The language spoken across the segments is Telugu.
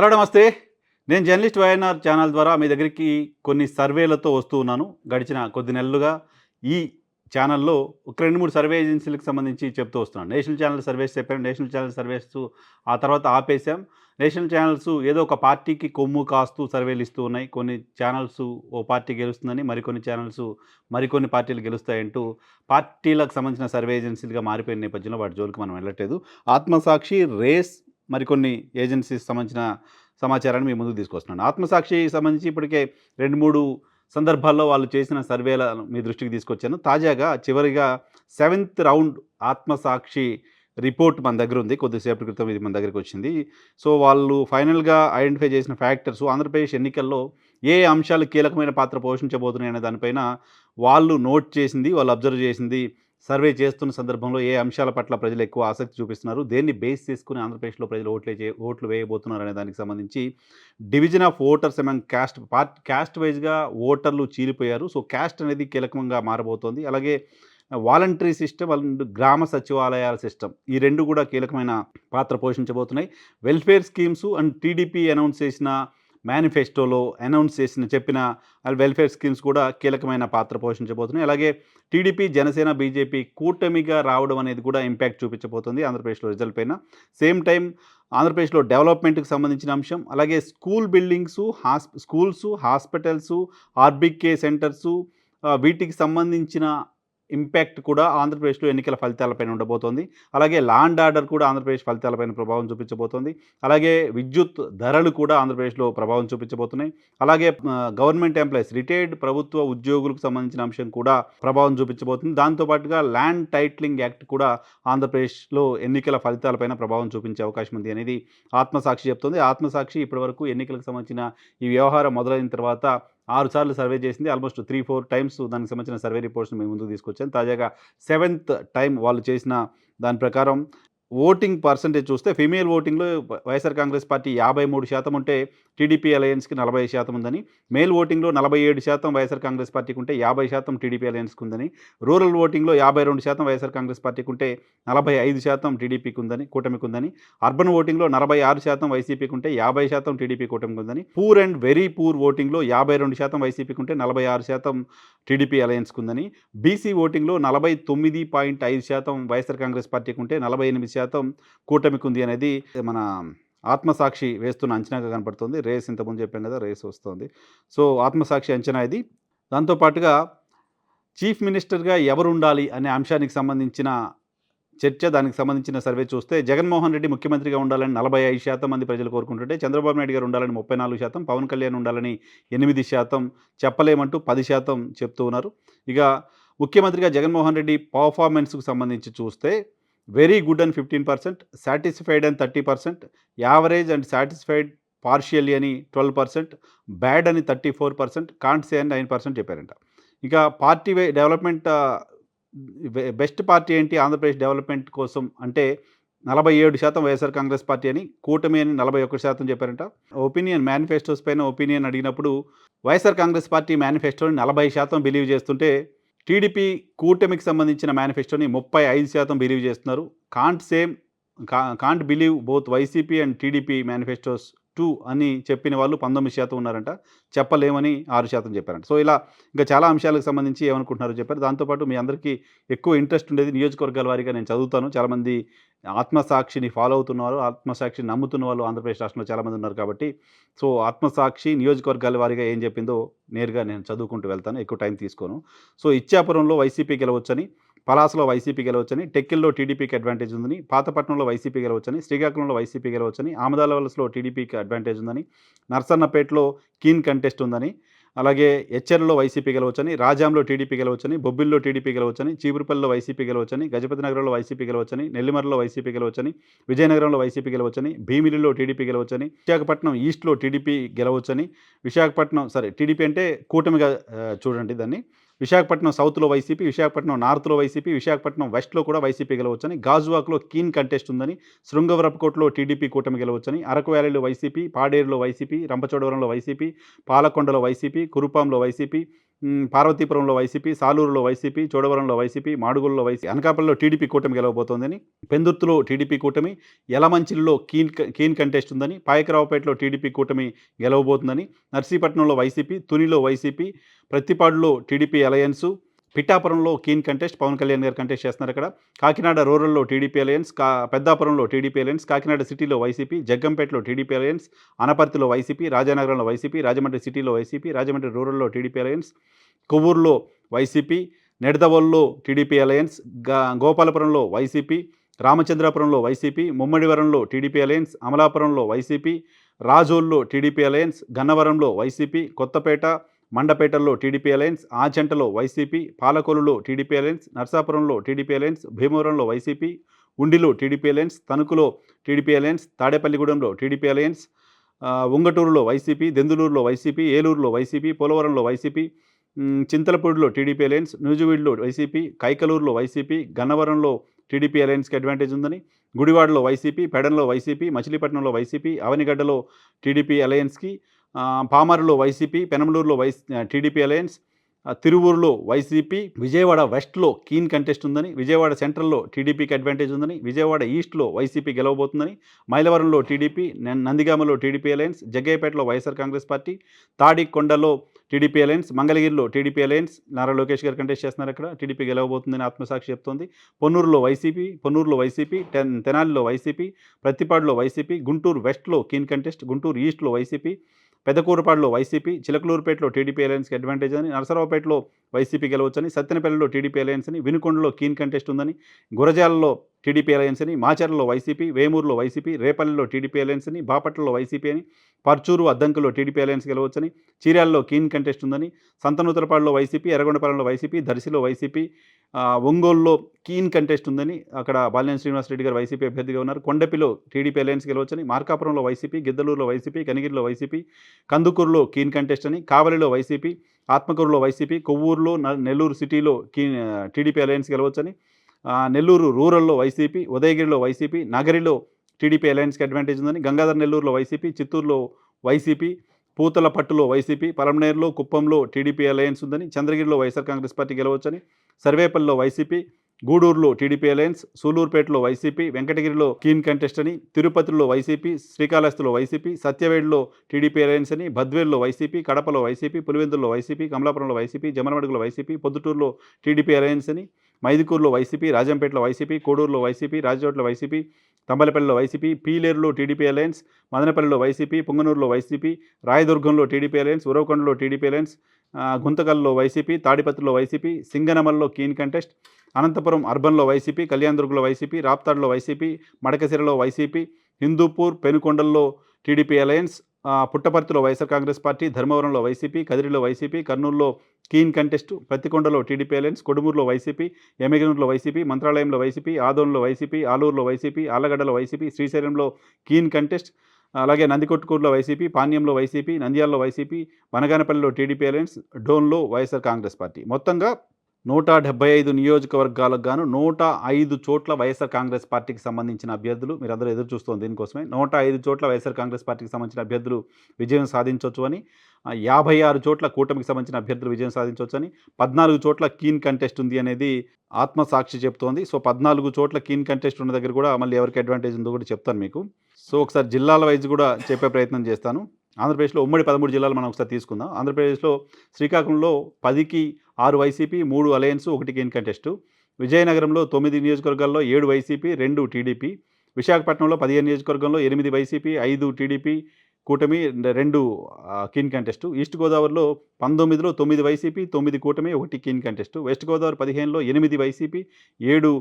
హలో నమస్తే. నేను జర్నలిస్ట్ వైఎన్ఆర్ ఛానల్ ద్వారా మీ దగ్గరికి కొన్ని సర్వేలతో వస్తూ ఉన్నాను. గడిచిన కొద్ది నెలలుగా ఈ ఛానల్లో ఒక రెండు మూడు సర్వే ఏజెన్సీలకు సంబంధించి చెప్తూ వస్తున్నాను. నేషనల్ ఛానల్ సర్వేస్ చెప్పాను నేషనల్ ఛానల్ సర్వేస్ ఆ తర్వాత ఆపేశాం. నేషనల్ ఛానల్స్ ఏదో ఒక పార్టీకి కొమ్ము కాస్తూ సర్వేలు ఇస్తూ ఉన్నాయి. కొన్ని ఛానల్స్ ఓ పార్టీ గెలుస్తుందని మరికొన్ని ఛానల్స్ మరికొన్ని పార్టీలు గెలుస్తాయంటూ పార్టీలకు సంబంధించిన సర్వే ఏజెన్సీలుగా మారిపోయిన నేపథ్యంలో వాటి జోలికి మనం వెళ్ళట్లేదు. ఆత్మసాక్షి రేస్ మరికొన్ని ఏజెన్సీస్ సంబంధించిన సమాచారాన్ని మీ ముందుకు తీసుకొస్తున్నాను. ఆత్మసాక్షి సంబంధించి ఇప్పటికే రెండు మూడు సందర్భాల్లో వాళ్ళు చేసిన సర్వేల మీ దృష్టికి తీసుకొచ్చాను. తాజాగా చివరిగా సెవెంత్ రౌండ్ ఆత్మసాక్షి రిపోర్ట్ మన దగ్గర ఉంది. కొద్దిసేపటి క్రితం ఇది మన దగ్గరికి వచ్చింది. సో వాళ్ళు ఫైనల్గా ఐడెంటిఫై చేసిన ఫ్యాక్టర్స్ ఆంధ్రప్రదేశ్ ఎన్నికల్లో ఏ అంశాలు కీలకమైన పాత్ర పోషించబోతున్నాయి అనే దానిపైన వాళ్ళు నోట్ చేసింది వాళ్ళు అబ్జర్వ్ చేసింది సర్వే చేస్తున్న సందర్భంలో ఏ అంశాల పట్ల ప్రజలు ఎక్కువ ఆసక్తి చూపిస్తున్నారు? దేన్ని బేస్ చేసుకుని ఆంధ్రప్రదేశ్లో ప్రజలు ఓట్లు చే ఓట్లు వేయబోతున్నారు అనే దానికి సంబంధించి division of voters among caste part caste వైజ్గా ఓటర్లు చీలిపోయారు. సో క్యాస్ట్ అనేది కీలకంగా మారబోతోంది. అలాగే వాలంటరీ సిస్టమ్ అండ్ గ్రామ సచివాలయాల సిస్టమ్ ఈ రెండు కూడా కీలకమైన పాత్ర పోషించబోతున్నాయి. Welfare schemes and TDP announce చేసిన మేనిఫెస్టోలో అనౌన్స్ చేసిన చెప్పిన వెల్ఫేర్ స్కీమ్స్ కూడా కీలకమైన పాత్ర పోషించబోతున్నాయి. అలాగే టీడీపీ జనసేన బీజేపీ కూటమిగా రావడం అనేది కూడా ఇంపాక్ట్ చూపించబోతుంది ఆంధ్రప్రదేశ్లో రిజల్ట్ పైన. సేమ్ టైం ఆంధ్రప్రదేశ్లో డెవలప్మెంట్కి సంబంధించిన అంశం అలాగే school buildings hos schools hospitals RBK centres వీటికి సంబంధించిన ఇంపాక్ట్ కూడా ఆంధ్రప్రదేశ్లో ఎన్నికల ఫలితాలపైన ఉండబోతోంది. అలాగే లాండ్ ఆర్డర్ కూడా ఆంధ్రప్రదేశ్ ఫలితాలపైన ప్రభావం చూపించబోతోంది. అలాగే విద్యుత్ ధరలు కూడా ఆంధ్రప్రదేశ్లో ప్రభావం చూపించబోతున్నాయి. అలాగే గవర్నమెంట్ ఎంప్లాయీస్ రిటైర్డ్ ప్రభుత్వ ఉద్యోగులకు సంబంధించిన అంశం కూడా ప్రభావం చూపించబోతుంది. దాంతోపాటుగా ల్యాండ్ టైట్లింగ్ యాక్ట్ కూడా ఆంధ్రప్రదేశ్లో ఎన్నికల ఫలితాలపైన ప్రభావం చూపించే అవకాశం ఉంది అనేది ఆత్మసాక్షి చెప్తుంది. ఆత్మసాక్షి ఇప్పటివరకు ఎన్నికలకు సంబంధించిన ఈ వ్యవహారం మొదలైన తర్వాత ఆరు సార్లు సర్వే చేసింది. ఆల్మోస్ట్ త్రీ ఫోర్ టైమ్స్ దానికి సంబంధించిన సర్వే రిపోర్ట్స్ని మేము ముందుకు తీసుకొచ్చాను తాజాగా సెవెంత్ టైం వాళ్ళు చేసిన దాని ప్రకారం ఓటింగ్ పర్సంటేజ్ చూస్తే ఫీమేల్ ఓటింగ్లో వైఎస్ఆర్ కాంగ్రెస్ పార్టీ యాభై మూడు శాతం ఉంటే టీడీపీ అలయన్స్కి నలభై శాతం ఉందని మేల్ ఓటింగ్లో నలభై ఏడు శాతం వైఎస్ఆర్ కాంగ్రెస్ పార్టీకి ఉంటే యాభై శాతం టీడీపీ అలయన్స్కి ఉందని రూరల్ ఓటింగ్లో యాభై రెండు శాతం వైఎస్ఆర్ కాంగ్రెస్ పార్టీకి ఉంటే నలభై ఐదు శాతం టీడీపీకి ఉందని కూటమికి ఉందని అర్బన్ ఓటింగ్లో నలభై ఆరు శాతం వైసీపీకి ఉంటే యాభై శాతం టీడీపీ కూటమికి ఉందని పూర్ అండ్ వెరీ పూర్ ఓటింగ్లో యాభై రెండు శాతం వైసీపీకి ఉంటే నలభై ఆరు శాతం టీడీపీ అలయన్స్కి ఉందని బీసీ ఓటింగ్లో నలభై తొమ్మిది పాయింట్ ఐదు శాతం వైఎస్ఆర్ కాంగ్రెస్ పార్టీకి ఉంటే నలభై ఎనిమిది శాతం కూటమికి ఉంది అనేది మన ఆత్మసాక్షి వేస్తున్న అంచనాగా కనపడుతుంది. రేస్ ఇంతకుముందు చెప్పాం కదా రేస్ వస్తుంది. సో ఆత్మసాక్షి అంచనా ఇది. దాంతోపాటుగా చీఫ్ మినిస్టర్గా ఎవరు ఉండాలి అనే అంశానికి సంబంధించిన చర్చ దానికి సంబంధించిన సర్వే చూస్తే జగన్మోహన్ రెడ్డి ముఖ్యమంత్రిగా ఉండాలని నలభై ఐదు శాతం మంది ప్రజలు కోరుకుంటుంటే చంద్రబాబు నాయుడు గారు ఉండాలని ముప్పై నాలుగు శాతం పవన్ కళ్యాణ్ ఉండాలని ఎనిమిది శాతం చెప్పలేమంటూ పది శాతం చెప్తూ ఉన్నారు. ఇక ముఖ్యమంత్రిగా జగన్మోహన్ రెడ్డి పర్ఫార్మెన్స్కు సంబంధించి చూస్తే very good and fifteen percent satisfied and thirty percent average and satisfied partially అని ట్వెల్వ్ పర్సెంట్ బ్యాడ్ అని thirty four percent can't say అని నైన్ పర్సెంట్ చెప్పారంట. ఇక పార్టీ డెవలప్మెంట్ బెస్ట్ పార్టీ ఏంటి? ఆంధ్రప్రదేశ్ డెవలప్మెంట్ కోసం అంటే నలభై ఏడు శాతం వైఎస్ఆర్ కాంగ్రెస్ పార్టీ అని కూటమి అని నలభై ఒక్క శాతం చెప్పారంట. ఒపీనియన్ మేనిఫెస్టోస్ పైన ఒపీనియన్ అడిగినప్పుడు వైఎస్ఆర్ కాంగ్రెస్ పార్టీ మేనిఫెస్టోని నలభై శాతం బిలీవ్ చేస్తుంటే టీడీపీ కూటమికి సంబంధించిన మేనిఫెస్టోని ముప్పై ఐదు శాతం బిలీవ్ చేస్తున్నారు. Can't same can't believe both YCP and TDP manifestos too అని చెప్పిన వాళ్ళు పంతొమ్మిది శాతం ఉన్నారంట. చెప్పలేమని ఆరు శాతం చెప్పారంట. సో ఇలా ఇంకా చాలా అంశాలకు సంబంధించి ఏమనుకుంటున్నారో చెప్పారు. దాంతోపాటు మీ అందరికీ ఎక్కువ ఇంట్రెస్ట్ ఉండేది నియోజకవర్గాల వారీగా నేను చదువుతాను. చాలామంది ఆత్మసాక్షిని ఫాలో అవుతున్నారు. ఆత్మసాక్షిని నమ్ముతున్న వాళ్ళు ఆంధ్రప్రదేశ్ రాష్ట్రంలో చాలామంది ఉన్నారు కాబట్టి. సో ఆత్మసాక్షి నియోజకవర్గాల వారీగా ఏం చెప్పిందో నేరుగా నేను చదువుకుంటూ వెళ్తాను. ఎక్కువ టైం తీసుకోను. సో ఇచ్చాపురంలో వైసీపీ గెలవచ్చని పలాసలో వైసీపీ గెలవచ్చని టెక్కిల్లో టీడీపీకి అడ్వాంటేజ్ ఉందని పాతపట్నంలో వైసీపీ గెలవచ్చని శ్రీకాకుళంలో వైసీపీ గెలవచ్చని ఆమదాలవలసలో టీడీపీకి అడ్వాంటేజ్ ఉందని నర్సన్నపేటలో కీన్ కంటెస్ట్ ఉందని అలాగే హెచ్ఎర్లో వైసీపీ గెలవచ్చని రాజాంలో టీడీపీ గెలవచ్చని బొబ్బిల్లో టీడీపీ గెలవచ్చని చీపురుపల్లిలో వైసీపీ గెలవచ్చని గజపతి నగరంలో వైసీపీ గెలవచ్చని నెల్లిమర్లలో వైసీపీ గెలవచ్చని విజయనగరంలో వైసీపీ గెలవచ్చని భీమిలిలో టీడీపీ గెలవచ్చని విశాఖపట్నం ఈస్ట్లో టీడీపీ గెలవచ్చని విశాఖపట్నం సరే టీడీపీ అంటే కూటమిగా చూడండి దాన్ని. విశాఖపట్నం సౌత్లో వైసీపీ విశాఖపట్నం నార్త్లో వైసీపీ విశాఖపట్నం వెస్ట్లో కూడా వైసీపీ గెలవచ్చని గాజువాక్లో కీన్ కంటెస్ట్ ఉందని శృంగవరపుకోటలో టీడీపీ కూటమి గెలవచ్చని అరకు వ్యాలీలో వైసీపీ పాడేరులో వైసీపీ రంపచోడవరంలో వైసీపీ పాలకొండలో వైసీపీ కురుపాంలో వైసీపీ పార్వతీపురంలో వైసీపీ సాలూరులో వైసీపీ చోడవరంలో వైసీపీ మాడుగుల్లో వైసీపీ అనకాపల్లిలో టీడీపీ కూటమి గెలవబోతోందని పెందుర్తిలో టీడీపీ కూటమి యలమంచిలిలో కీన్ కీన్ కంటెస్ట్ ఉందని పాయకరావుపేటలో టీడీపీ కూటమి గెలవబోతుందని నర్సీపట్నంలో వైసీపీ తునిలో వైసీపీ ప్రత్తిపాడులో టీడీపీ అలయన్సు పిఠాపురంలో కీన్ కంటెస్ట్ పవన్ కళ్యాణ్ గారు కంటెస్ట్ చేస్తున్నారు ఇక్కడ కాకినాడ రూరల్లో టీడీపీ అలయన్స్ కా పెద్దాపురంలో టీడీపీ అలయన్స్ కాకినాడ సిటీలో వైసీపీ జగ్గంపేటలో టీడీపీ అలయన్స్ అనపర్తిలో వైసీపీ రాజానగరంలో వైసీపీ రాజమండ్రి సిటీలో వైసీపీ రాజమండ్రి రూరల్లో టీడీపీ అలయన్స్ కొవ్వూరులో వైసీపీ నెడదవోల్లో టీడీపీ అలయన్స్ గోపాలపురంలో వైసీపీ రామచంద్రాపురంలో వైసీపీ ముమ్మడివరంలో టీడీపీ అలయన్స్ అమలాపురంలో వైసీపీ రాజోల్లో టీడీపీ అలయన్స్ గన్నవరంలో వైసీపీ కొత్తపేట మండపేటల్లో టీడీపీ అలయన్స్ ఆచంటలో వైసీపీ పాలకొలులో టీడీపీ అలయన్స్ నర్సాపురంలో టీడీపీ అలయన్స్ భీమవరంలో వైసీపీ ఉండిలో టీడీపీ అలయన్స్ తణుకులో టీడీపీ అలయన్స్ తాడేపల్లిగూడెంలో టీడీపీ అలయన్స్ ఉంగటూరులో వైసీపీ దెందులూరులో వైసీపీ ఏలూరులో వైసీపీ పోలవరంలో వైసీపీ చింతలపూడిలో టీడీపీ అలయన్స్ నూజివీడులో వైసీపీ కైకలూరులో వైసీపీ గన్నవరంలో టీడీపీ అలయన్స్కి అడ్వాంటేజ్ ఉందని గుడివాడలో వైసీపీ పెడన్లో వైసీపీ మచిలీపట్నంలో వైసీపీ అవనిగడ్డలో టీడీపీ అలయన్స్కి పామరులో వైసీపీ పెనమలూరులో వైస్ టీడీపీ అలయన్స్ తిరువూరులో వైసీపీ విజయవాడ వెస్ట్లో కీన్ కంటెస్ట్ ఉందని విజయవాడ సెంట్రల్లో టీడీపీకి అడ్వాంటేజ్ ఉందని విజయవాడ ఈస్ట్లో వైసీపీ గెలవబోతుందని మైలవరంలో టీడీపీ నందిగామలో టీడీపీ అలయన్స్ జగ్గయ్యపేటలో వైఎస్ఆర్ కాంగ్రెస్ పార్టీ తాడికొండలో టీడీపీ అలయన్స్ మంగళగిరిలో టీడీపీ అలయన్స్ నారా లోకేష్ గారు కంటెస్ట్ చేస్తున్నారు అక్కడ టీడీపీ గెలవబోతుందని ఆత్మసాక్షి చెప్తోంది. పొన్నూరులో వైసీపీ పొన్నూరులో వైసీపీ టెన్ తెనాలిలో వైసీపీ ప్రతిపాడులో వైసీపీ గుంటూరు వెస్ట్లో కీన్ కంటెస్ట్ గుంటూరు ఈస్ట్లో వైసీపీ పెద్దకూరుపాడులో వైసీపీ చిలకలూరుపేటలో టీడీపీ అలయన్స్కి అడ్వాంటేజ్ అని నరసరావుపేటలో వైసీపీ గెలవచ్చని సత్తెనపల్లిలో టీడీపీ అలయన్స్ అని వినుకొండలో కీన్ కంటెస్ట్ ఉందని గురజాలలో టీడీపీ అలయన్స్ అని మాచర్లలో వైసీపీ వేమూరులో వైసీపీ రేపల్లిలో టీడీపీ అలయన్స్ అని బాపట్లలో వైసీపీ అని పర్చూరు అద్దంకులో టీడీపీ అలయన్స్ గెలవచ్చని చీరాలలో కీన్ కంటెస్ట్ ఉందని సంతనూతలపాడులో వైసీపీ ఎర్రగొండపాలెంలో వైసీపీ దర్శిలో వైసీపీ ఒంగోలులో కీన్ కంటెస్ట్ ఉందని అక్కడ బాలినేని శ్రీనివాసరెడ్డి గారు వైసీపీ అభ్యర్థిగా ఉన్నారు. కొండపిలో టీడీపీ అలయన్స్ గెలవచ్చని మార్కాపురంలో వైసీపీ గిద్దలూరులో వైసీపీ కనిగిరిలో వైసీపీ కందుకూరులో కీన్ కంటెస్ట్ అని కావలిలో వైసీపీ ఆత్మకూరులో వైసీపీ కొవ్వూరులో న- నెల్లూరు సిటీలో కీన్ టీడీపీ అలయన్స్ గెలవచ్చని నెల్లూరు రూరల్లో వైసీపీ ఉదయగిరిలో వైసీపీ నగరిలో టీడీపీ అలయన్స్కి అడ్వాంటేజ్ ఉందని గంగాధర్ నెల్లూరులో వైసీపీ చిత్తూరులో వైసీపీ పూతలపట్టులో వైసీపీ పలమనేరులో కుప్పంలో టీడీపీ అలయన్స్ ఉందని చంద్రగిరిలో వైఎస్ఆర్ కాంగ్రెస్ పార్టీ గెలవచ్చని సర్వేపల్లిలో వైసీపీ గూడూరులో టీడీపీ అలయన్స్ సూలూరుపేటలో వైసీపీ వెంకటగిరిలో కీన్ కంటెస్ట్ అని తిరుపతిలో వైసీపీ శ్రీకాళహస్తిలో వైసీపీ సత్యవేడులో టీడీపీ అలయన్స్ అని బద్వేల్లో వైసీపీ కడపలో వైసీపీ పులివెందుల్లో వైసీపీ కమలాపురంలో వైసీపీ జమలమడుగులో వైసీపీ పొద్దుటూరులో టీడీపీ అలయన్స్ అని మైదుకూరులో వైసీపీ రాజంపేటలో వైసీపీ కోడూరులో వైసీపీ రాజచోట్ల వైసీపీ తంబలపల్లిలో వైసీపీ పీలేరులో టీడీపీ అలయన్స్ మదనపల్లిలో వైసీపీ పుంగనూరులో వైసీపీ రాయదుర్గంలో టీడీపీ అలయన్స్ ఉరవకొండలో టీడీపీ అలయన్స్ గుంతకల్లో వైసీపీ తాడిపత్రిలో వైసీపీ సింగనమల్లో కీన్ కంటెస్ట్ అనంతపురం అర్బన్లో వైసీపీ కళ్యాణదుర్గలో వైసీపీ రాప్తాడ్లో వైసీపీ మడకసిరలో వైసీపీ హిందూపూర్ పెనుకొండల్లో టీడీపీ అలయన్స్ పుట్టపర్తిలో వైఎస్ఆర్ కాంగ్రెస్ పార్టీ ధర్మవరంలో వైసీపీ కదిరిలో వైసీపీ కర్నూలులో కీన్ కంటెస్ట్ ప్రతికొండలో టీడీపీ అలయన్స్ కొడుమూరులో వైసీపీ ఎమ్మెగనూరులో వైసీపీ మంత్రాలయంలో వైసీపీ ఆదోన్లో వైసీపీ ఆలూరులో వైసీపీ ఆలగడ్డలో వైసీపీ శ్రీశైలంలో కీన్ కంటెస్ట్ అలాగే నందికొట్కూరులో వైసీపీ పాణ్యంలో వైసీపీ నంద్యాలలో వైసీపీ బనగానపల్లిలో టీడీపీ అలయన్స్ డోన్లో వైఎస్ఆర్ కాంగ్రెస్ పార్టీ. మొత్తంగా నూట డెబ్బై ఐదు నియోజకవర్గాలకు గాను నూట ఐదు చోట్ల వైఎస్ఆర్ కాంగ్రెస్ పార్టీకి సంబంధించిన అభ్యర్థులు మీరందరూ ఎదురు చూస్తుంది దీనికోసమే నూట ఐదు చోట్ల వైఎస్ఆర్ కాంగ్రెస్ పార్టీకి సంబంధించిన అభ్యర్థులు విజయం సాధించవచ్చు అని యాభై ఆరు చోట్ల కూటమికి సంబంధించిన అభ్యర్థులు విజయం సాధించవచ్చు అని పద్నాలుగు చోట్ల కీన్ కంటెస్ట్ ఉంది అనేది ఆత్మసాక్షి చెప్తోంది. సో పద్నాలుగు చోట్ల కీన్ కంటెస్ట్ ఉన్న దగ్గర కూడా మళ్ళీ ఎవరికి అడ్వాంటేజ్ ఉందో కూడా చెప్తాను మీకు. సో ఒకసారి జిల్లాల వైజ్ కూడా చెప్పే ప్రయత్నం చేస్తాను. ఆంధ్రప్రదేశ్లో ఉమ్మడి పదమూడు జిల్లాలు మనం ఒకసారి తీసుకుందాం. ఆంధ్రప్రదేశ్లో శ్రీకాకుళంలో పదికి ఆరు వైసీపీ మూడు అలయన్స్ ఒకటి కీన్ కంటెస్టు. విజయనగరంలో తొమ్మిది నియోజకవర్గాల్లో ఏడు వైసీపీ రెండు టీడీపీ. విశాఖపట్నంలో పదిహేను నియోజకవర్గంలో ఎనిమిది వైసీపీ ఐదు టీడీపీ కూటమి రెండు కీన్ కంటెస్టు. ఈస్ట్ గోదావరిలో పంతొమ్మిదిలో తొమ్మిది వైసీపీ తొమ్మిది కూటమి ఒకటి కీన్ కంటెస్ట్. వెస్ట్ గోదావరి పదిహేనులో ఎనిమిది వైసీపీ ఏడు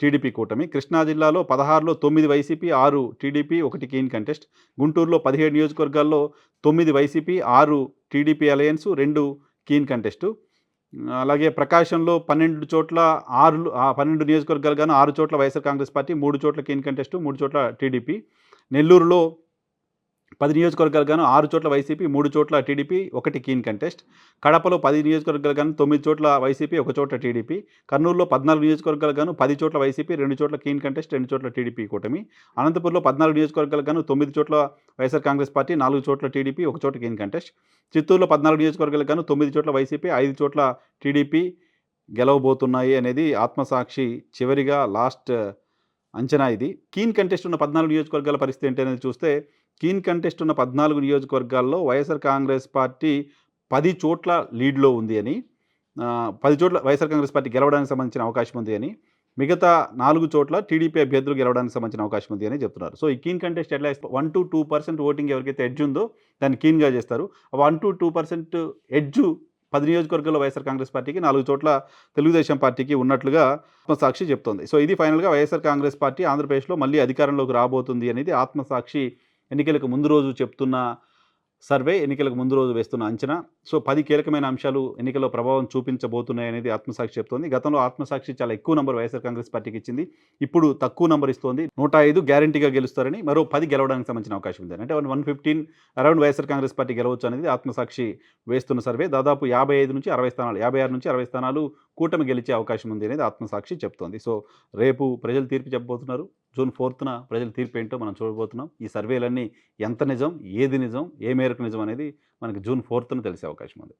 టీడీపీ కూటమి. కృష్ణా జిల్లాలో పదహారులో తొమ్మిది వైసీపీ ఆరు టీడీపీ ఒకటి కీన్ కంటెస్ట్. గుంటూరులో పదిహేడు నియోజకవర్గాల్లో తొమ్మిది వైసీపీ ఆరు టీడీపీ అలయన్స్ రెండు కీన్ కంటెస్టు. అలాగే ప్రకాశంలో పన్నెండు చోట్ల ఆరు ఆ పన్నెండు నియోజకవర్గాలు గాను ఆరు చోట్ల వైఎస్ఆర్ కాంగ్రెస్ పార్టీ మూడు చోట్ల కేన్ కంటెస్ట్ మూడు చోట్ల టీడీపీ. నెల్లూరులో పది నియోజకవర్గాలు గాను ఆరు చోట్ల వైసీపీ మూడు చోట్ల టీడీపీ ఒకటి కీన్ కంటెస్ట్. కడపలో పది నియోజకవర్గాలు గాను తొమ్మిది చోట్ల వైసీపీ ఒక చోట్ల టీడీపీ. కర్నూలులో పద్నాలుగు నియోజకవర్గాలు గాను పది చోట్ల వైసీపీ రెండు చోట్ల కీన్ కంటెస్ట్ రెండు చోట్ల టీడీపీ కూటమి. అనంతపురంలో పద్నాలుగు నియోజకవర్గాలు గాను తొమ్మిది చోట్ల వైఎస్ఆర్ కాంగ్రెస్ పార్టీ నాలుగు చోట్ల టీడీపీ ఒక చోట కీన్ కంటెస్ట్. చిత్తూరులో పద్నాలుగు నియోజకవర్గాలు గాను తొమ్మిది చోట్ల వైసీపీ ఐదు చోట్ల టీడీపీ గెలవబోతున్నాయి అనేది ఆత్మసాక్షి చివరిగా లాస్ట్ అంచనా ఇది. కీన్ కంటెస్ట్ ఉన్న పద్నాలుగు నియోజకవర్గాల పరిస్థితి ఏంటనేది చూస్తే కీన్ కంటెస్ట్ ఉన్న పద్నాలుగు నియోజకవర్గాల్లో వైఎస్ఆర్ కాంగ్రెస్ పార్టీ పది చోట్ల లీడ్లో ఉంది అని పది చోట్ల వైఎస్ఆర్ కాంగ్రెస్ పార్టీ గెలవడానికి సంబంధించిన అవకాశం ఉంది అని మిగతా నాలుగు చోట్ల టీడీపీ అభ్యర్థులు గెలవడానికి సంబంధించిన అవకాశం ఉంది అని చెప్తున్నారు. సో ఈ కీన్ కంటెస్ట్ ఎట్లా one to two percent voting ఎవరికైతే ఎడ్జ్ ఉందో దాన్ని కీన్గా చేస్తారు. One to two percent edge పది నియోజకవర్గాల్లో వైఎస్ఆర్ కాంగ్రెస్ పార్టీకి నాలుగు చోట్ల తెలుగుదేశం పార్టీకి ఉన్నట్లుగా ఆత్మసాక్షి చెప్తోంది. సో ఇది ఫైనల్గా వైఎస్ఆర్ కాంగ్రెస్ పార్టీ ఆంధ్రప్రదేశ్లో మళ్ళీ అధికారంలోకి రాబోతుంది అనేది ఆత్మసాక్షి ఎన్నికలకు ముందు రోజు చెప్తున్న సర్వే ఎన్నికలకు ముందు రోజు వేస్తున్న అంచనా. సో పది కీలకమైన అంశాలు ఎన్నికల్లో ప్రభావం చూపించబోతున్నాయి అనేది ఆత్మసాక్షి చెప్తోంది. గతంలో ఆత్మసాక్షి చాలా ఎక్కువ నంబర్ వైఎస్ఆర్ కాంగ్రెస్ పార్టీకి ఇచ్చింది. ఇప్పుడు తక్కువ నంబర్ ఇస్తోంది. నూట ఐదు గ్యారంటీగా గెలుస్తారని మరో పది గెలవడానికి సంబంధించిన అవకాశం ఉంది అంటే one one fifteen around YSR Congress party గెలవచ్చు అనేది ఆత్మసాక్షి వేస్తున్న సర్వే. దాదాపు యాభై ఐదు నుంచి అరవై స్థానాలు యాభై ఆరు నుంచి అరవై స్థానాలు కూటమి గెలిచే అవకాశం ఉంది అనేది ఆత్మసాక్షి చెప్తోంది. సో రేపు ప్రజలు తీర్పు చెప్పబోతున్నారు. జూన్ ఫోర్త్న ప్రజల తీర్పు ఏంటో మనం చూడబోతున్నాం. ఈ సర్వేలన్నీ ఎంత నిజం ఏది నిజం ఏ మేరకు నిజం అనేది మనకి జూన్ ఫోర్త్న తెలిసే అవకాశం ఉంది.